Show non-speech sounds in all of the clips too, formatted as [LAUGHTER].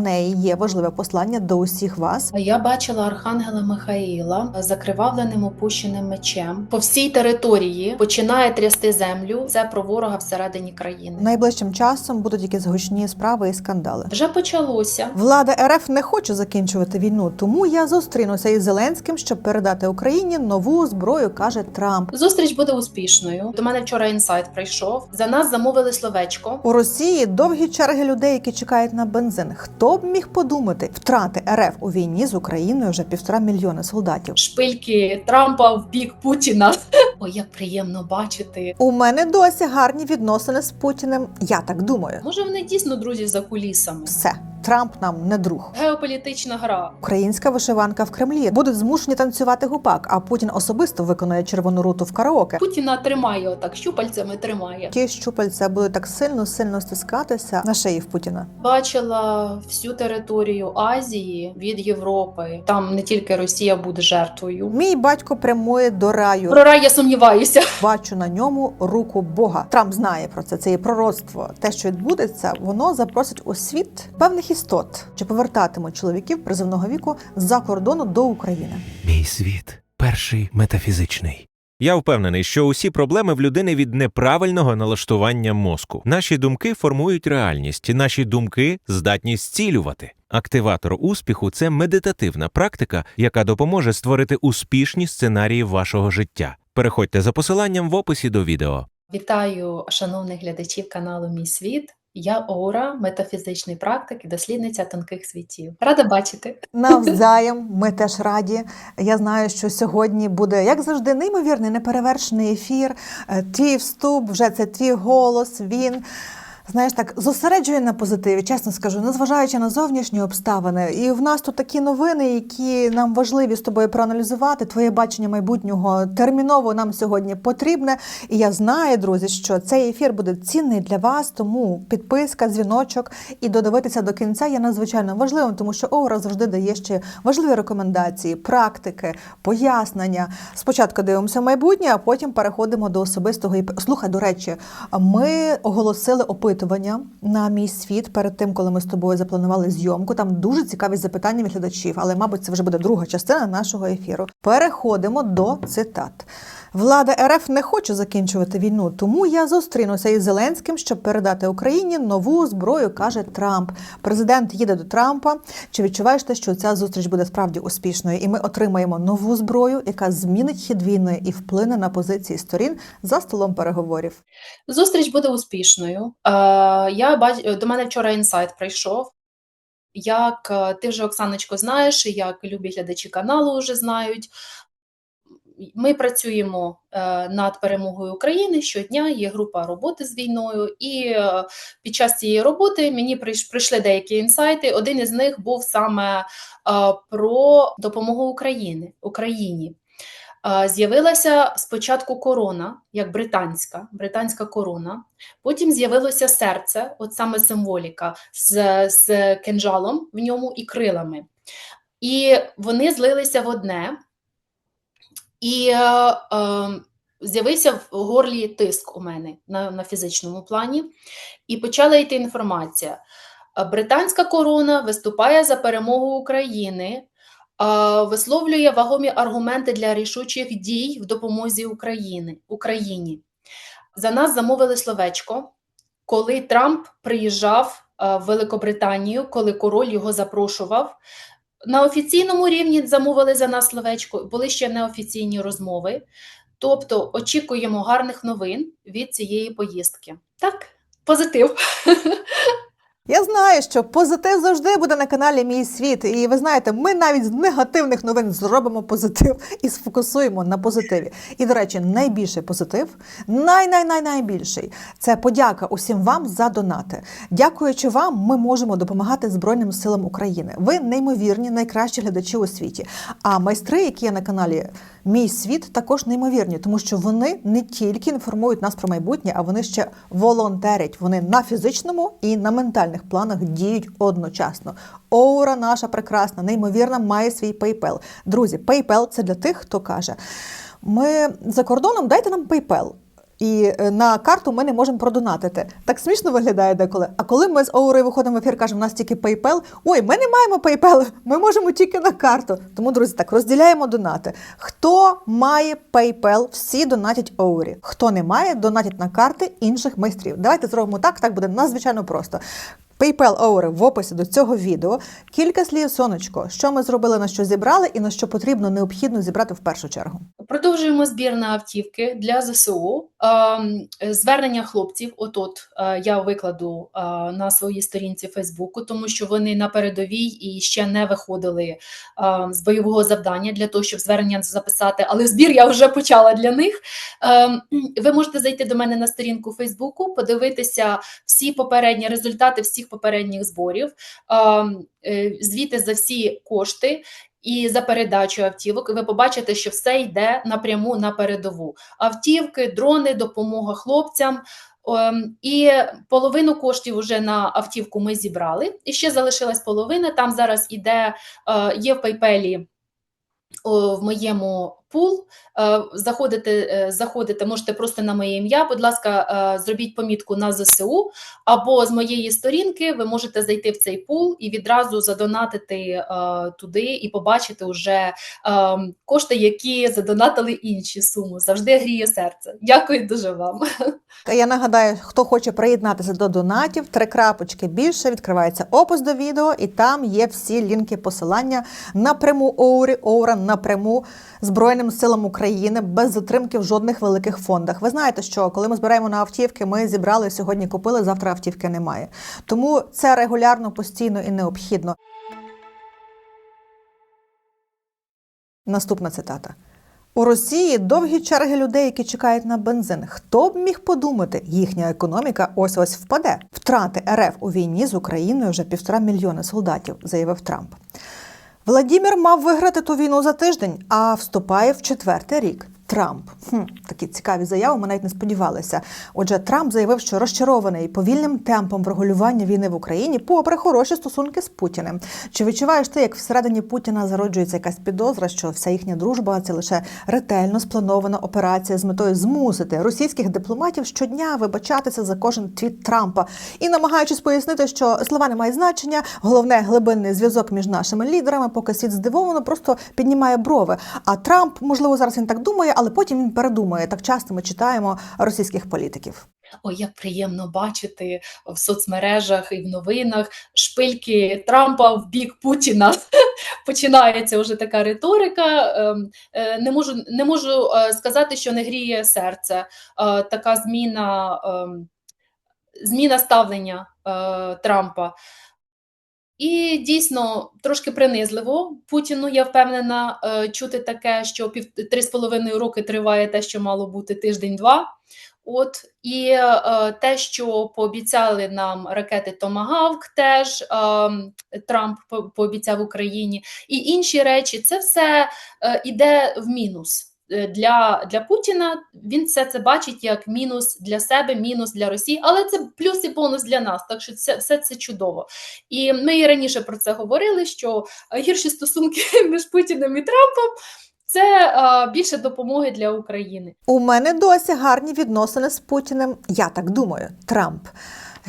неї є важливе послання до усіх вас. Я бачила архангела Михаїла закривавленим опущеним мечем по всій території. Починає трясти землю. Це про ворога всередині країни. Найближчим часом будуть якісь гучні справи і скандали. Вже почалося. Влада РФ не хоче закінчувати війну, тому я зустрінуся із Зеленським, щоб передати Україні нову зброю, каже Трамп. Зустріч буде успішною. До мене вчора інсайт прийшов. За нас замовили словечко. У Росії довгі черги людей, які чекають на бензин. Хто б міг подумати, втрати РФ у війні з Україною вже півтора мільйони солдатів. Шпильки Трампа в бік Путіна. Ой, як приємно бачити. У мене досі гарні відносини з Путіним. Я так думаю. Може, вони дійсно друзі за кулісами. Все, Трамп нам не друг. Геополітична гра. Українська вишиванка в Кремлі будуть змушені танцювати гупак, а Путін особисто виконує червону руту в караоке. Путіна тримає отак, щупальцями тримає. Ті щупальця будуть так сильно сильно стискатися на шиї в Путіна. Бачила всю територію Азії від Європи. Там не тільки Росія буде жертвою. Мій батько прямує до раю. Про рай я сумніваюся. [LAUGHS] Бачу на ньому руку Бога. Трамп знає про це. Це є пророцтво. Те, що відбудеться, воно запросить у світ певних істот, чи повертатимуть чоловіків призовного віку з-за кордону до України. Мій світ перший метафізичний. Я впевнений, що усі проблеми в людини від неправильного налаштування мозку. Наші думки формують реальність, наші думки здатні зцілювати. Активатор успіху це медитативна практика, яка допоможе створити успішні сценарії вашого життя. Переходьте за посиланням в описі до відео. Вітаю шановних глядачів каналу Мій світ. Я Ора, метафізичний практик і дослідниця тонких світів. Рада бачити. Навзаєм, ми теж раді. Я знаю, що сьогодні буде, як завжди, неймовірний неперевершений ефір. Е, Твій вступ, вже це твій голос. Він. Знаєш, так зосереджує на позитиві, чесно скажу, незважаючи на зовнішні обставини. І в нас тут такі новини, які нам важливі з тобою проаналізувати. Твоє бачення майбутнього терміново нам сьогодні потрібне. І я знаю, друзі, що цей ефір буде цінний для вас, тому підписка, дзвіночок і додивитися до кінця є надзвичайно важливим, тому що Оура завжди дає ще важливі рекомендації, практики, пояснення. Спочатку дивимося майбутнє, а потім переходимо до особистого. І слухай, до речі, ми оголосили опитування на мій світ перед тим, коли ми з тобою запланували зйомку. Там дуже цікаві запитання від глядачів, але, мабуть, це вже буде друга частина нашого ефіру. Переходимо до цитат. Влада РФ не хоче закінчувати війну, тому я зустрінуся із Зеленським, щоб передати Україні нову зброю, каже Трамп. Президент їде до Трампа. Чи відчуваєш те, що ця зустріч буде справді успішною, і ми отримаємо нову зброю, яка змінить хід війни і вплине на позиції сторін за столом переговорів? Зустріч буде успішною. Е, я бач... До мене вчора інсайт прийшов. Як е, ти вже, Оксаночко, знаєш, як любі глядачі каналу вже знають. Ми працюємо е, над перемогою України щодня. Є група роботи з війною, і е, під час цієї роботи мені прийшли деякі інсайти. Один із них був саме е, про допомогу Україні, Україні. З'явилася спочатку корона, як британська, британська корона. Потім з'явилося серце, от саме символіка, з, з кинджалом в ньому і крилами. І вони злилися в одне. І е, е, з'явився в горлі тиск у мене на, на фізичному плані, і почала йти інформація. Британська корона виступає за перемогу України, е, висловлює вагомі аргументи для рішучих дій в допомозі України, Україні. За нас замовили словечко, коли Трамп приїжджав е, в Великобританію, коли король його запрошував. На офіційному рівні замовили за нас словечко, були ще неофіційні розмови. Тобто очікуємо гарних новин від цієї поїздки. Так, позитив. [LAUGHS] Я знаю, що позитив завжди буде на каналі Мій світ. І ви знаєте, ми навіть з негативних новин зробимо позитив і сфокусуємо на позитиві. І, до речі, найбільший позитив, най-най-най-найбільший це подяка усім вам за донати. Дякуючи вам, ми можемо допомагати Збройним силам України. Ви неймовірні, найкращі глядачі у світі. А майстри, які є на каналі Мій світ, також неймовірні, тому що вони не тільки інформують нас про майбутнє, а вони ще волонтерять. Вони на фізичному і на ментальних планах діють одночасно. Оура наша прекрасна, неймовірна, має свій PayPal. Друзі, PayPal – це для тих, хто каже: ми за кордоном, дайте нам PayPal. І е, на карту ми не можемо продонатити. Так смішно виглядає деколи. А коли ми з Оурою виходимо в ефір, кажемо, у нас тільки PayPal, ой, ми не маємо PayPal, [LAUGHS] ми можемо тільки на карту. Тому, друзі, так розділяємо донати. Хто має PayPal, всі донатять Оурі. Хто не має, донатять на карти інших майстрів. Давайте зробимо так, так буде надзвичайно просто. PayPal Оури в описі до цього відео. Кілька слів, сонечко, що ми зробили, на що зібрали, і на що потрібно необхідно зібрати в першу чергу. Продовжуємо збір на автівки для ЗСУ. Ем, Звернення хлопців, отут е, я викладу е, на своїй сторінці Фейсбуку, тому що вони на передовій і ще не виходили е, з бойового завдання для того, щоб звернення записати. Але збір я вже почала для них. Ем, Ви можете зайти до мене на сторінку Фейсбуку, подивитися всі попередні результати всіх попередніх зборів, е, звіти за всі кошти і за передачу автівок, ви побачите, що все йде напряму на передову. Автівки, дрони, допомога хлопцям. Ем, І половину коштів вже на автівку ми зібрали. І ще залишилась половина. Там зараз іде, е, є в PayPal в моєму пул. Е, Заходите, е, заходите, можете просто на моє ім'я. Будь ласка, е, зробіть помітку на ЗСУ, або з моєї сторінки ви можете зайти в цей пул і відразу задонатити туди і побачити вже кошти, які задонатили інші суми. Завжди гріє серце. Дякую дуже вам. Я нагадаю, хто хоче приєднатися до донатів, три крапочки більше, відкривається опис до відео, і там є всі лінки посилання напряму Оурі, Оура напряму Збройним силам України без затримки в жодних великих фондах. Ви знаєте, що коли ми збираємо на автівки, ми зібрали сьогодні, купили, завтра автівки немає. Тому це регулярно, постійно і необхідно. Наступна цитата. У Росії довгі черги людей, які чекають на бензин. Хто б міг подумати, їхня економіка ось ось впаде. Втрати РФ у війні з Україною вже півтора мільйони солдатів, заявив Трамп. Владімір мав виграти ту війну за тиждень, а вступає в четвертий рік. Трамп хм, такі цікаві заяви. Ми навіть не сподівалися. Отже, Трамп заявив, що розчарований повільним темпом врегулювання війни в Україні, попри хороші стосунки з Путіним. Чи відчуваєш ти, як всередині Путіна зароджується якась підозра, що вся їхня дружба це лише ретельно спланована операція з метою змусити російських дипломатів щодня вибачатися за кожен твіт Трампа і намагаючись пояснити, що слова не мають значення, головне глибинний зв'язок між нашими лідерами, поки світ здивовано просто піднімає брови. А Трамп, можливо, зараз він так думає, але потім він передумає. Так часто ми читаємо російських політиків. Ой, як приємно бачити в соцмережах і в новинах шпильки Трампа в бік Путіна. [LAUGHS] Починається вже така риторика. Ем, е, Не можу, не можу е, сказати, що не гріє серце. Е, Така зміна, ем, зміна ставлення Трампа. І дійсно трошки принизливо Путіну, я впевнена, е, чути таке, що пів три з половиною роки триває те, що мало бути тиждень-два. От і е, те, що пообіцяли нам ракети Томагавк, теж е, Трамп по- пообіцяв Україні, і інші речі, це все е, іде в мінус. Е, Для, для Путіна він все це бачить як мінус для себе, мінус для Росії, але це плюс і бонус для нас. Так що це все це чудово. І ми і раніше про це говорили: що гірші стосунки [LAUGHS] між Путіним і Трампом це е, більше допомоги для України. У мене досі гарні відносини з Путіним. Я так думаю, Трамп.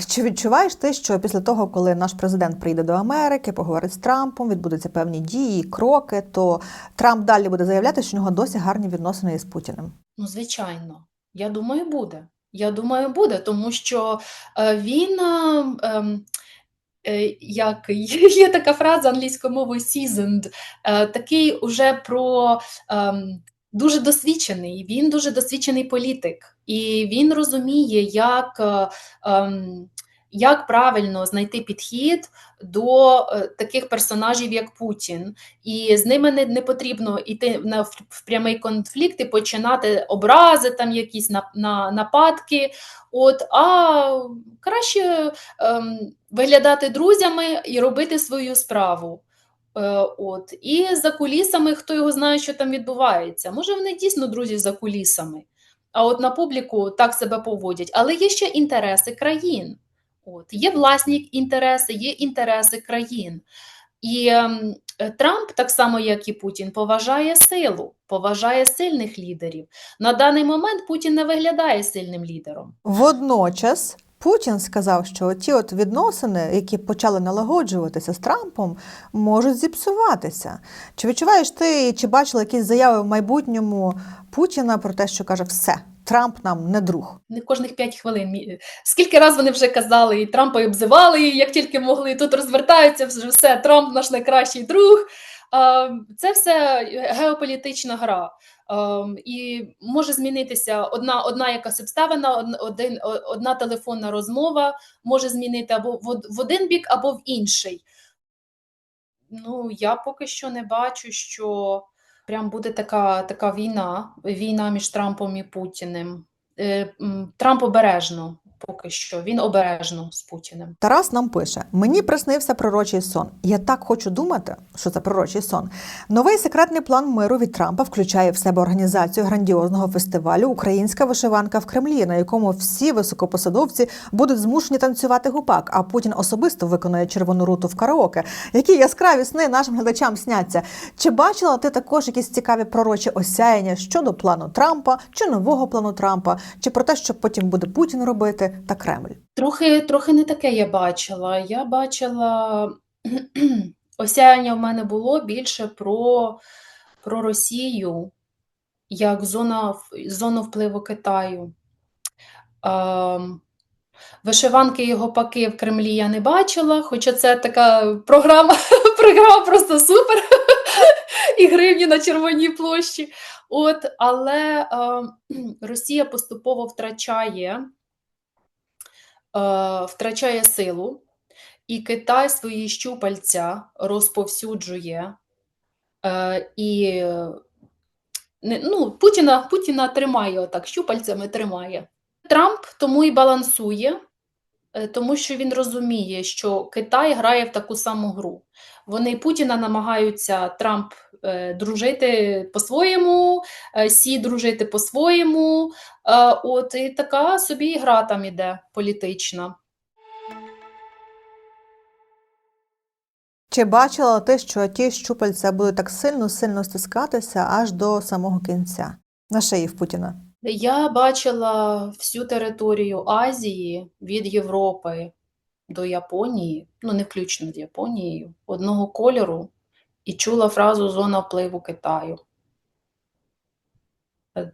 Чи відчуваєш ти, що після того, коли наш президент прийде до Америки, поговорить з Трампом, відбудуться певні дії, кроки, то Трамп далі буде заявляти, що у нього досі гарні відносини із Путіним? Ну, звичайно, я думаю, буде. Я думаю, буде, тому що е, він. е, ем, е, Як [LAUGHS] є така фраза англійською мовою seasoned, такий уже про ем, дуже досвідчений. Він дуже досвідчений політик, і він розуміє, як, е, ем, як правильно знайти підхід до е, таких персонажів, як Путін. І з ними не, не потрібно йти на в, прямий конфлікт і починати образи, там якісь на, на, нападки. От, а краще ем, виглядати друзями і робити свою справу. Е, от. І за кулісами, хто його знає, що там відбувається. Може, вони дійсно друзі за кулісами, а от на публіку так себе поводять. Але є ще інтереси країн. От. Є власні інтереси, є інтереси країн. І ем, Трамп, так само як і Путін, поважає силу, поважає сильних лідерів. На даний момент Путін не виглядає сильним лідером. Водночас Путін сказав, що ті от відносини, які почали налагоджуватися з Трампом, можуть зіпсуватися. Чи відчуваєш ти, чи бачила якісь заяви в майбутньому Путіна про те, що каже, все, Трамп нам не друг? Не кожних 5 хвилин. Скільки раз вони вже казали, і Трампа і обзивали, і як тільки могли, тут розвертаються вже все, Трамп наш найкращий друг. Це все геополітична гра. Ем, І може змінитися одна, одна якась обставина, один, одна телефонна розмова може змінити або в один бік, або в інший. Ну, я поки що не бачу, що прям буде така, така війна, війна між Трампом і Путіним. Е, Трамп обережно поки що. Він обережно з Путіним. Тарас нам пише: мені приснився пророчий сон. Я так хочу думати, що це пророчий сон. Новий секретний план миру від Трампа включає в себе організацію грандіозного фестивалю Українська вишиванка в Кремлі, на якому всі високопосадовці будуть змушені танцювати гупак. А Путін особисто виконує червону руту в караоке. Які яскраві сни нашим глядачам сняться. Чи бачила ти також якісь цікаві пророчі осяяння щодо плану Трампа, чи нового плану Трампа, чи про те, що потім буде Путін робити та Кремль? Трохи, трохи не таке я бачила. Я бачила [CLEARS THROAT] осяяння в мене було більше про, про Росію як зона, зону впливу Китаю. Ем, Вишиванки і гопаки в Кремлі я не бачила, хоча це така програма, [LAUGHS] програма просто супер. [LAUGHS] І гривні на Червоній площі. От, але ем, [CLEARS THROAT] Росія поступово втрачає е, втрачає силу, і Китай свої щупальця розповсюджує. Е, і е, ну, Путіна, Путіна тримає отак, щупальцями тримає. Трамп тому і балансує, е, тому що він розуміє, що Китай грає в таку саму гру. Вони Путіна намагаються Трамп е, дружити по-своєму, е, Сі дружити по-своєму. Е, От і така собі гра там іде політична. Чи бачила ти, що ті щупальця будуть так сильно-сильно стискатися аж до самого кінця на шиї в Путіна? Я бачила всю територію Азії від Європи до Японії, ну не включно з Японією, одного кольору, і чула фразу зона впливу Китаю.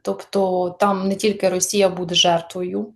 Тобто там не тільки Росія буде жертвою,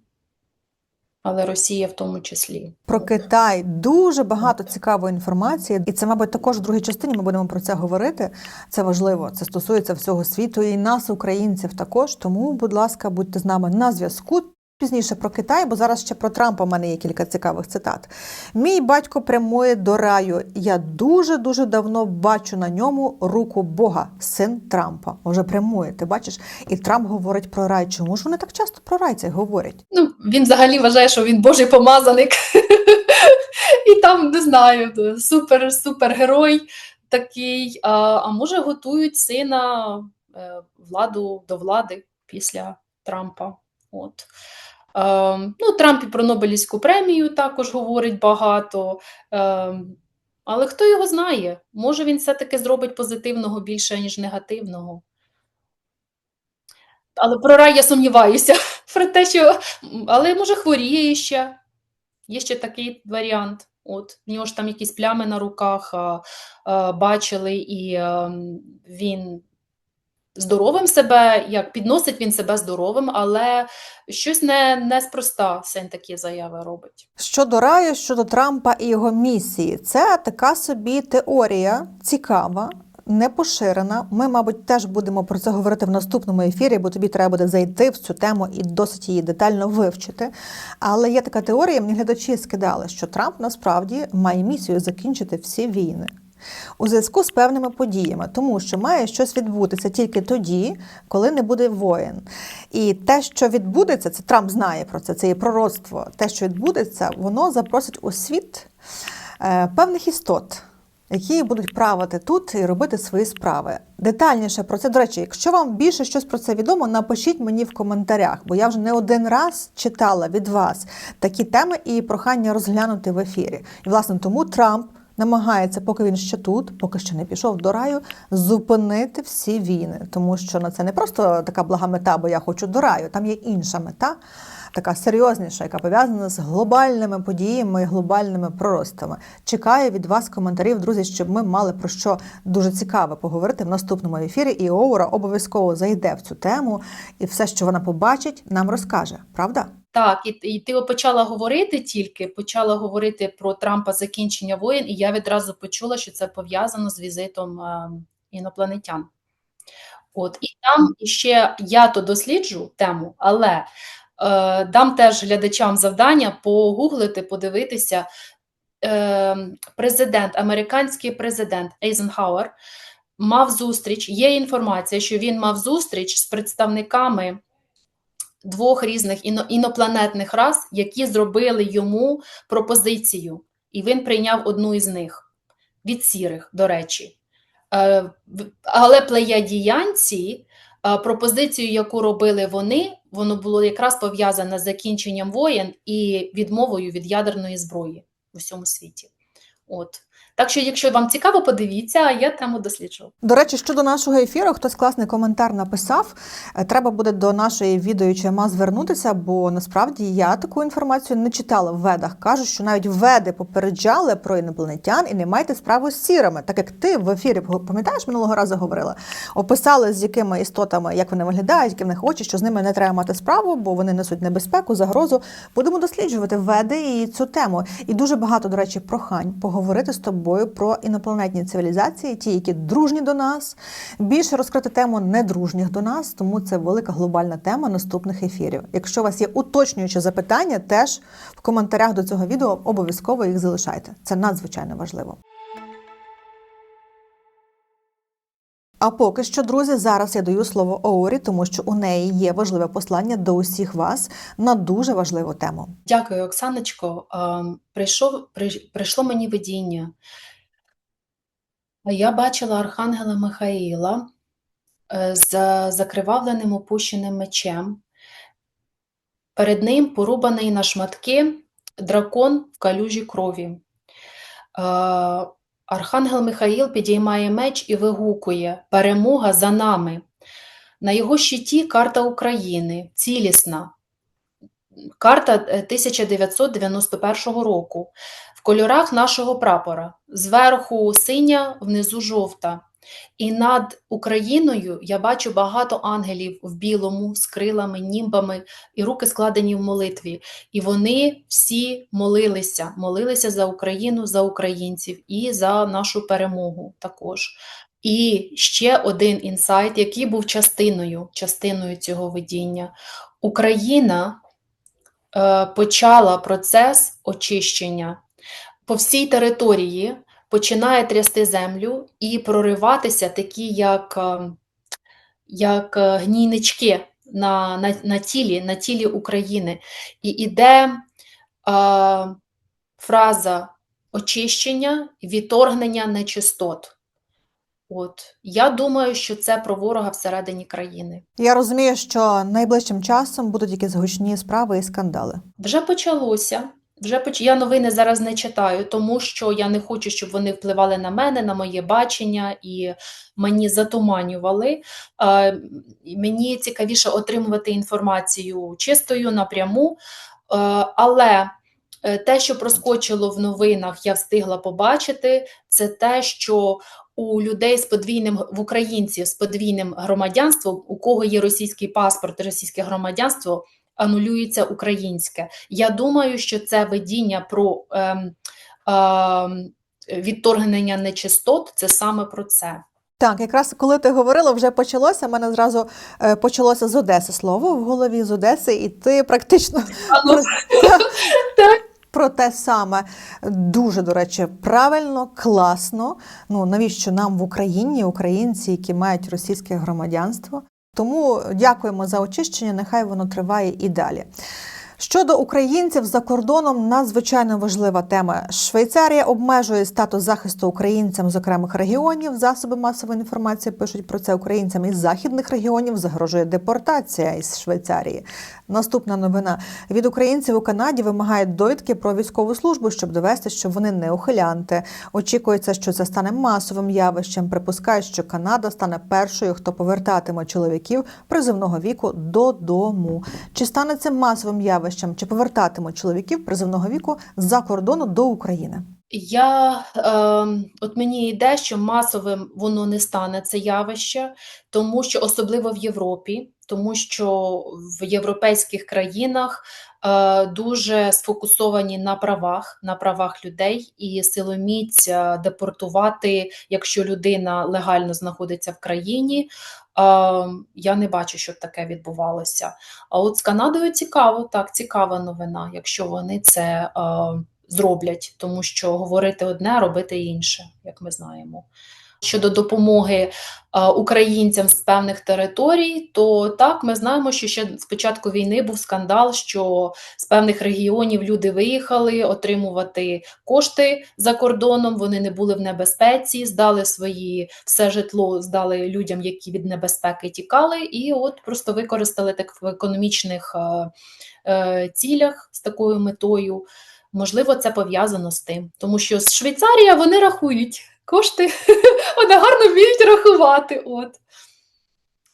але Росія в тому числі. Про Китай дуже багато цікавої інформації, і це, мабуть, також в другій частині ми будемо про це говорити. Це важливо. Це стосується всього світу і нас, українців, також. Тому, будь ласка, будьте з нами на зв'язку. Пізніше про Китай, бо зараз ще про Трампа в мене є кілька цікавих цитат. Мій батько прямує до раю. Я дуже дуже давно бачу на ньому руку Бога, син Трампа. Вже прямує. Ти бачиш, і Трамп говорить про рай. Чому ж вони так часто про рай це говорять? Ну, він взагалі вважає, що він Божий помазаник. [LAUGHS] І там, не знаю, супер, супергерой такий. А, а може, готують сина е, владу до влади після Трампа. От. Е, ну, Трамп і про Нобелівську премію також говорить багато. Е, але хто його знає? Може, він все-таки зробить позитивного більше, ніж негативного. Але про рай я сумніваюся. [LAUGHS] Про те, що... Але може хворіє ще. Є ще такий варіант. От, в нього ж там якісь плями на руках а, а, бачили, і а, він здоровим себе, як підносить він себе здоровим, але щось не, неспроста син такі заяви робить. Щодо раю, щодо Трампа і його місії, це така собі теорія цікава. Не поширена. Ми, мабуть, теж будемо про це говорити в наступному ефірі, бо тобі треба буде зайти в цю тему і досить її детально вивчити. Але є така теорія, мені глядачі скидали, що Трамп насправді має місію закінчити всі війни у зв'язку з певними подіями, тому що має щось відбутися тільки тоді, коли не буде воєн. І те, що відбудеться, це Трамп знає про це, це є пророцтво. Те, що відбудеться, воно запросить у світ е, певних істот. Які будуть правити тут і робити свої справи. Детальніше про це, до речі, якщо вам більше щось про це відомо, напишіть мені в коментарях, бо я вже не один раз читала від вас такі теми і прохання розглянути в ефірі. І власне тому Трамп намагається, поки він ще тут, поки ще не пішов до раю, зупинити всі війни. Тому що ну, це не просто така блага мета, бо я хочу до раю. Там є інша мета, така серйозніша, яка пов'язана з глобальними подіями і глобальними проростами. Чекаю від вас коментарів, друзі, щоб ми мали про що дуже цікаве поговорити в наступному ефірі. І Оура обов'язково зайде в цю тему, і все, що вона побачить, нам розкаже. Правда? Так, і, і ти почала говорити тільки, почала говорити про Трампа закінчення воєн, і я відразу почула, що це пов'язано з візитом е, інопланетян. От, і там ще я то досліджу тему, але дам теж глядачам завдання погуглити, подивитися. Е, президент, американський президент Ейзенхауер мав зустріч. Є інформація, що він мав зустріч з представниками двох різних інопланетних рас, які зробили йому пропозицію, і він прийняв одну із них від сірих, до речі. Е, Але плеядіянці, е, пропозицію, яку робили вони, воно було якраз пов'язане з закінченням воєн і відмовою від ядерної зброї в усьому світі. От. Так що, якщо вам цікаво, подивіться, я тему досліджу. До речі, щодо нашого ефіру, хтось класний коментар написав. Е, Треба буде до нашої відеоючема звернутися, бо насправді я таку інформацію не читала в ведах. Кажуть, що навіть веди попереджали про інопланетян і не майте справу з сірими. Так як ти в ефірі пам'ятаєш минулого разу говорила, описали з якими істотами, як вони виглядають, які в них очі, що з ними не треба мати справу, бо вони несуть небезпеку, загрозу. Будемо досліджувати веди і цю тему. І дуже багато, до речі, прохань поговорити з тобою про інопланетні цивілізації, ті, які дружні до нас, більше розкрити тему недружніх до нас, тому це велика глобальна тема наступних ефірів. Якщо у вас є уточнюючі запитання, теж в коментарях до цього відео обов'язково їх залишайте. Це надзвичайно важливо. А поки що, друзі, зараз я даю слово Оорі, тому що у неї є важливе послання до усіх вас на дуже важливу тему. Дякую, Оксаночко. Прийшов, прийшло мені видіння. Я бачила архангела Михаїла е, з закривавленим опущеним мечем. Перед ним порубаний на шматки дракон в калюжі крові. Е, Архангел Михаїл підіймає меч і вигукує «Перемога за нами». На його щиті карта України, цілісна, Карта е, 1991 року в кольорах нашого прапора. Зверху синя, внизу жовта. І над Україною я бачу багато ангелів в білому з крилами, німбами і руки складені в молитві. І вони всі молилися, молилися за Україну, за українців і за нашу перемогу також. І ще один інсайт, який був частиною, частиною цього видіння. Україна е, почала процес очищення. По всій території починає трясти землю і прориватися такі, як, е, як е, гнійнички на, на, на, тілі, на тілі України. І іде е, фраза очищення, відторгнення нечистот. От. Я думаю, що це про ворога всередині країни. Я розумію, що найближчим часом будуть якісь гучні справи і скандали. Вже почалося. Вже поч... Я новини зараз не читаю, тому що я не хочу, щоб вони впливали на мене, на моє бачення і мені затуманювали. Е, мені цікавіше отримувати інформацію чистою напряму. Е, але е, те, що проскочило в новинах, я встигла побачити, це те, що у людей з подвійним в українців з подвійним громадянством, у кого є російський паспорт, російське громадянство, анулюється українське. Я думаю, що це видіння про ем, ем, відторгнення нечистот, це саме про це. Так, якраз коли ти говорила, вже почалося. У мене зразу е, почалося з Одеси слово в голові з Одеси, і ти практично ну, Про те саме дуже до речі, правильно, класно. Ну навіщо нам в Україні, українці, які мають російське громадянство? Тому дякуємо за очищення. Нехай воно триває і далі. Щодо українців за кордоном надзвичайно важлива тема. Швейцарія обмежує статус захисту українцям з окремих регіонів. Засоби масової інформації пишуть про це українцям із західних регіонів. Загрожує депортація із Швейцарії. Наступна новина від українців у Канаді вимагають довідки про військову службу, щоб довести, що вони не ухилянти. Очікується, що це стане масовим явищем. Припускають, що Канада стане першою, хто повертатиме чоловіків призивного віку додому. Чи стане це масовим явищем, чи повертатимуть чоловіків призивного віку з-за кордону до України? Я е, от мені йде, що масовим воно не стане це явище, тому що особливо в Європі, тому що в європейських країнах дуже сфокусовані на правах, на правах людей і силоміць е, депортувати, якщо людина легально знаходиться в країні. Е, я не бачу, щоб таке відбувалося. А от з Канадою цікаво, так, цікава новина, якщо вони це е, зроблять, тому що говорити одне, робити інше, як ми знаємо. Щодо допомоги е, українцям з певних територій, то так ми знаємо, що ще з початку війни був скандал, що з певних регіонів люди виїхали отримувати кошти за кордоном. Вони не були в небезпеці, здали свої все житло, здали людям, які від небезпеки тікали, і от просто використали так в економічних е, е, цілях з такою метою. Можливо, це пов'язано з тим, тому що Швейцарія вони рахують кошти, [LAUGHS] вони гарно вміють рахувати. От.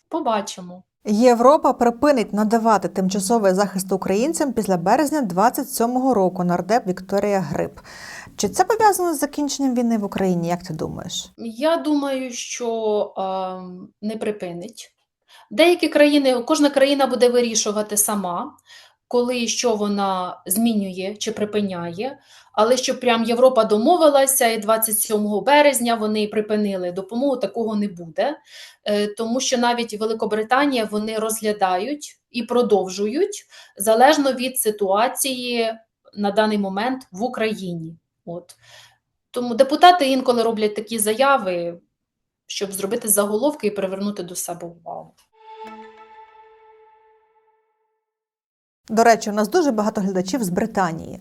Побачимо. Європа припинить надавати тимчасовий захист українцям після березня 27-го року. Нардеп Вікторія Гриб. Чи це пов'язано з закінченням війни в Україні? Як ти думаєш? Я думаю, що е, не припинить. Деякі країни, кожна країна буде вирішувати сама, коли і що вона змінює чи припиняє. Але щоб прям Європа домовилася, і 27 березня вони припинили допомогу, такого не буде. Е, Тому що навіть Великобританія вони розглядають і продовжують залежно від ситуації на даний момент в Україні. От. Тому депутати інколи роблять такі заяви, щоб зробити заголовки і привернути до себе увагу. До речі, у нас дуже багато глядачів з Британії.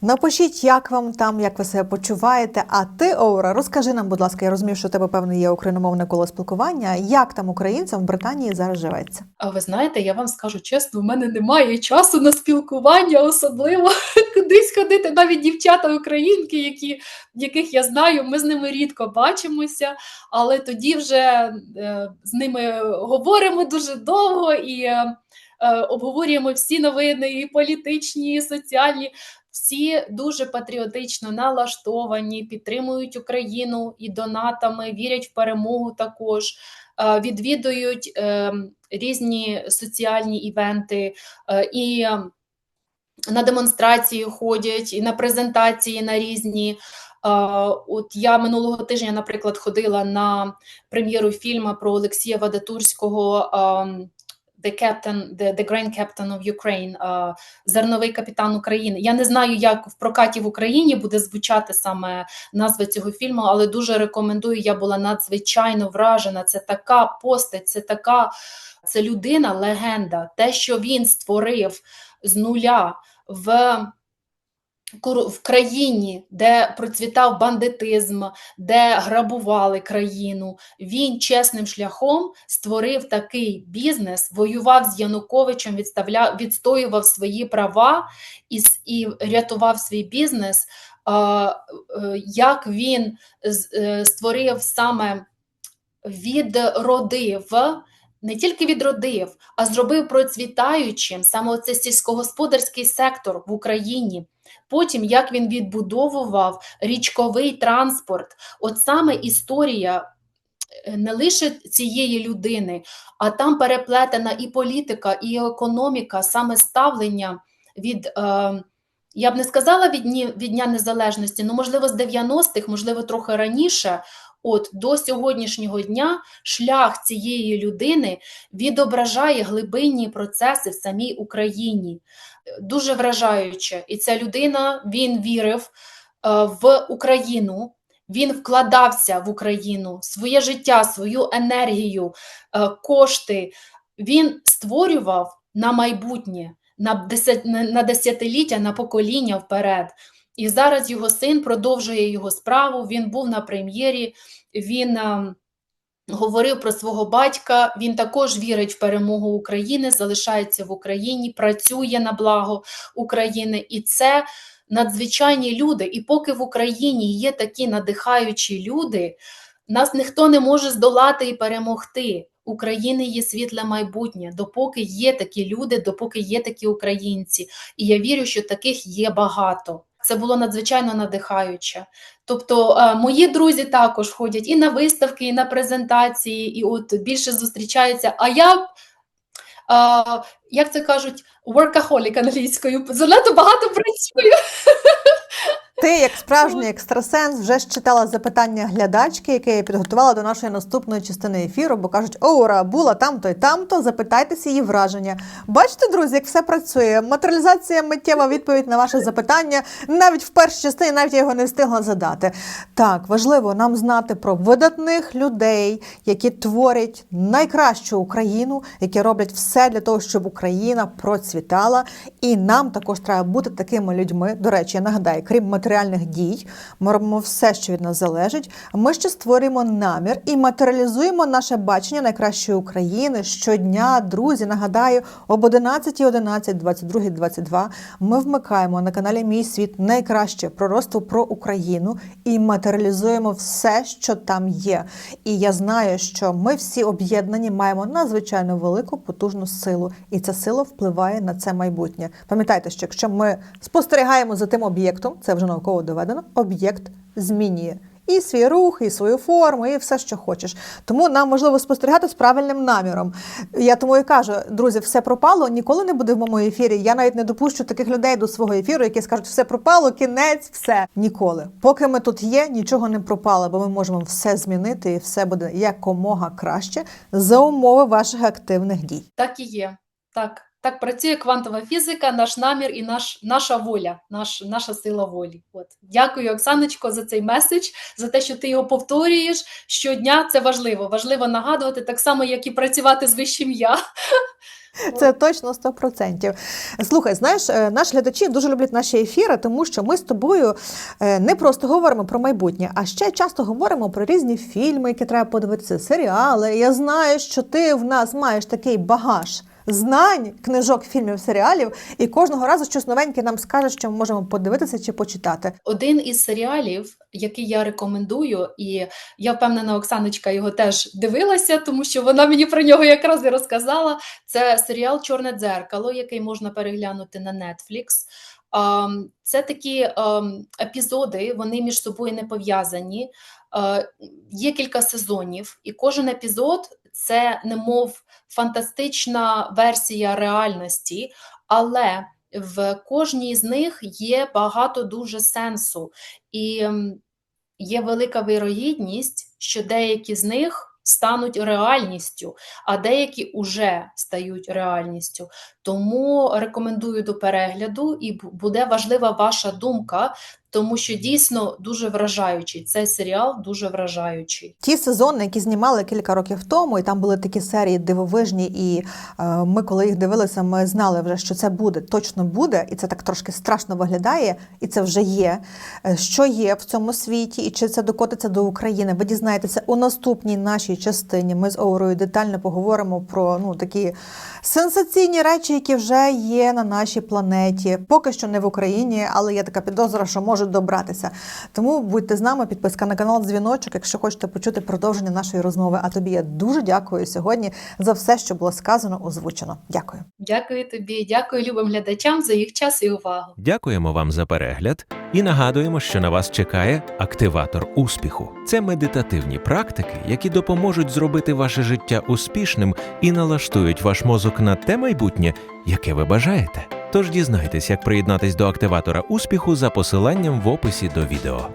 Напишіть, як вам там, як ви себе почуваєте. А ти, Оура, розкажи нам, будь ласка, я розумію, що у тебе певне є україномовне коло спілкування. Як там українцям в Британії зараз живеться? А ви знаєте, я вам скажу чесно, в мене немає часу на спілкування, особливо [LAUGHS] кудись ходити. Навіть дівчата українки, які, яких я знаю, ми з ними рідко бачимося, але тоді вже е, з ними говоримо дуже довго і е, обговорюємо всі новини, і політичні, і соціальні. Всі дуже патріотично налаштовані, підтримують Україну і донатами, вірять в перемогу також, е, відвідують е, різні соціальні івенти е, і е, на демонстрації ходять, і на презентації на різні. Е, От я минулого тижня, наприклад, ходила на прем'єру фільму про Олексія Вадатурського ем, The Captain, the, the Grand Captain of Ukraine, uh, зерновий капітан України. Я не знаю, як в прокаті в Україні буде звучати саме назва цього фільму, але дуже рекомендую. Я була надзвичайно вражена. Це така постать, це така це людина, легенда. Те, що він створив з нуля в в країні, де процвітав бандитизм, де грабували країну, він чесним шляхом створив такий бізнес, воював з Януковичем, відставляв, відстоював свої права і, і рятував свій бізнес. Е, Як він е, створив саме відродив, не тільки відродив, а зробив процвітаючим саме оце сільськогосподарський сектор в Україні. Потім як він відбудовував річковий транспорт, от саме історія е, не лише цієї людини, а там переплетена і політика, і економіка, саме ставлення від. Е, я б не сказала від від Дня Незалежності, ну можливо, з 90-х, можливо, трохи раніше. От до сьогоднішнього дня шлях цієї людини відображає глибинні процеси в самій Україні. Дуже вражаюче. І ця людина він вірив е, в Україну, він вкладався в Україну, своє життя, свою енергію, е, кошти. Він створював на майбутнє на, десят, на на десятиліття, на покоління вперед. І зараз його син продовжує його справу. Він був на прем'єрі, він е, говорив про свого батька. Він також вірить в перемогу України, залишається в Україні, працює на благо України. І це надзвичайні люди. І поки в Україні є такі надихаючі люди, нас ніхто не може здолати і перемогти. України є світле майбутнє, допоки є такі люди, допоки є такі українці. І я вірю, що таких є багато. Це було надзвичайно надихаюче. Тобто, е, мої друзі також ходять і на виставки, і на презентації, і от більше зустрічаються. А я, е, як це кажуть, workaholic англійською, занадто багато працюю. [LAUGHS] Ти, як справжній екстрасенс, вже читала запитання глядачки, яке я підготувала до нашої наступної частини ефіру, бо кажуть, Оура була там-то і там-то. Запитайтеся її враження. Бачите, друзі, як все працює. Матеріалізація миттєва відповідь на ваше запитання. Навіть в першій частині, навіть я його не встигла задати. Так, важливо нам знати про видатних людей, які творять найкращу Україну, які роблять все для того, щоб Україна процвітала. І нам також треба бути такими людьми. До речі, я нагадаю, крім матеріальних дій, ми робимо все, що від нас залежить. Ми ще створюємо намір і матеріалізуємо наше бачення найкращої України щодня. Друзі, нагадаю, об 11.11, 22, 22 ми вмикаємо на каналі Мій світ найкраще пророцтво про Україну і матеріалізуємо все, що там є. І я знаю, що ми всі об'єднані маємо надзвичайно велику потужну силу, і ця сила впливає на це майбутнє. Пам'ятайте, що якщо ми спостерігаємо за тим об'єктом, це вже науково доведено, об'єкт змінює. І свій рух, і свою форму, і все, що хочеш. Тому нам важливо спостерігати з правильним наміром. Я тому і кажу, друзі, все пропало, ніколи не буде в моєму ефірі. Я навіть не допущу таких людей до свого ефіру, які скажуть, все пропало, кінець, все. Ніколи. Поки ми тут є, нічого не пропало, бо ми можемо все змінити, і все буде якомога краще за умови ваших активних дій. Так і є. Так, так працює квантова фізика, наш намір і наш, наша воля, наш, наша сила волі. От. Дякую, Оксаночко, за цей меседж, за те, що ти його повторюєш щодня. Це важливо. Важливо нагадувати так само, як і працювати з вищим я. [LAUGHS] Це точно 100%. Слухай, знаєш, е, наші глядачі дуже люблять наші ефіри, тому що ми з тобою е, не просто говоримо про майбутнє, а ще часто говоримо про різні фільми, які треба подивитися, серіали. Я знаю, що ти в нас маєш такий багаж. Знань, книжок, фільмів, серіалів, і кожного разу щось новеньке нам скаже, що ми можемо подивитися чи почитати. Один із серіалів, який я рекомендую, і я впевнена, Оксаночка його теж дивилася, тому що вона мені про нього якраз і розказала. Це серіал Чорне дзеркало, який можна переглянути на Netflix. Це такі епізоди, вони між собою не пов'язані. Е, Є кілька сезонів, і кожен епізод це немов фантастична версія реальності, але в кожній з них є багато дуже сенсу, і є велика вирогідність, що деякі з них стануть реальністю, а деякі уже стають реальністю. Тому рекомендую до перегляду, і буде важлива ваша думка, тому що дійсно дуже вражаючий. Цей серіал дуже вражаючий. Ті сезони, які знімали кілька років тому, і там були такі серії дивовижні, і е, ми, коли їх дивилися, ми знали вже, що це буде, точно буде, і це так трошки страшно виглядає, і це вже є. Е, Що є в цьому світі, і чи це докотиться до України? Ви дізнаєтеся у наступній нашій частині. Ми з Оурою детально поговоримо про ну такі сенсаційні речі, які вже є на нашій планеті. Поки що не в Україні, але є така підозра, що можуть добратися. Тому будьте з нами, підписка на канал, дзвіночок, якщо хочете почути продовження нашої розмови. А тобі я дуже дякую сьогодні за все, що було сказано, озвучено. Дякую. Дякую тобі, дякую любим глядачам за їх час і увагу. Дякуємо вам за перегляд і нагадуємо, що на вас чекає активатор успіху. Це медитативні практики, які допоможуть зробити ваше життя успішним і налаштують ваш мозок на те майбутнє, яке ви бажаєте. Тож дізнайтесь, як приєднатись до активатора успіху за посиланням в описі до відео.